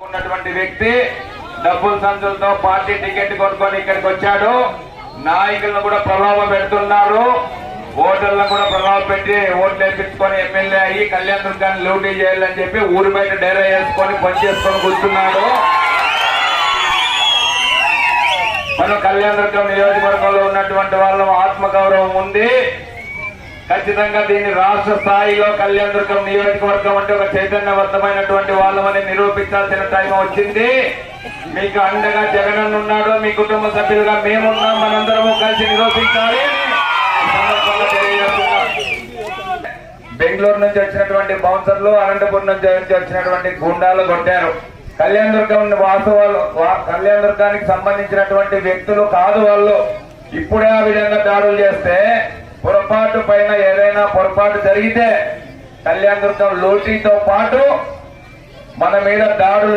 ఉన్నటువంటి వ్యక్తి డబ్బుల సంచులతో పార్టీ టికెట్ కొనుక్కొని ఇక్కడికి వచ్చాడు. నాయకులను కూడా ప్రలోభ పెడుతున్నారు. ఓటర్లను కూడా ప్రలోభ పెట్టి ఓట్లు వేపించుకొని ఎమ్మెల్యే అయ్యి కళ్యాణ్ దుర్గాన్ని లూటీ చేయాలని చెప్పి ఊరి బయట డేరా వేసుకొని పనిచేసుకొని కూర్చున్నాడు. మనం కళ్యాణ దుర్గం నియోజకవర్గంలో ఉన్నటువంటి వాళ్ళ ఆత్మగౌరవం ఉంది. ఖచ్చితంగా దీన్ని రాష్ట్ర స్థాయిలో కళ్యాణ దుర్గం నియోజకవర్గం అంటే ఒక చైతన్యవంతమైనటువంటి వాళ్ళమని నిరూపించాల్సిన టైం వచ్చింది. మీకు అండగా జగనన్న ఉన్నాడు మీ కుటుంబ సభ్యులుగా మేమున్నాం మనందరము కలిసి నిరూపించాలి. బెంగళూరు నుంచి వచ్చినటువంటి బౌన్సర్లు అనంతపురం నుంచి వచ్చినటువంటి గుండాలు కొట్టారు. కళ్యాణ దుర్గం వాస్తవాలు వా- కళ్యాణ దుర్గానికి సంబంధించినటువంటి వ్యక్తులు కాదు వాళ్ళు. ఇప్పుడే ఆ విధంగా దాడులు చేస్తే పొరపాటు పైన ఏదైనా పొరపాటు జరిగితే కళ్యాణ దుర్గం లోటీతో పాటు మన మీద దాడులు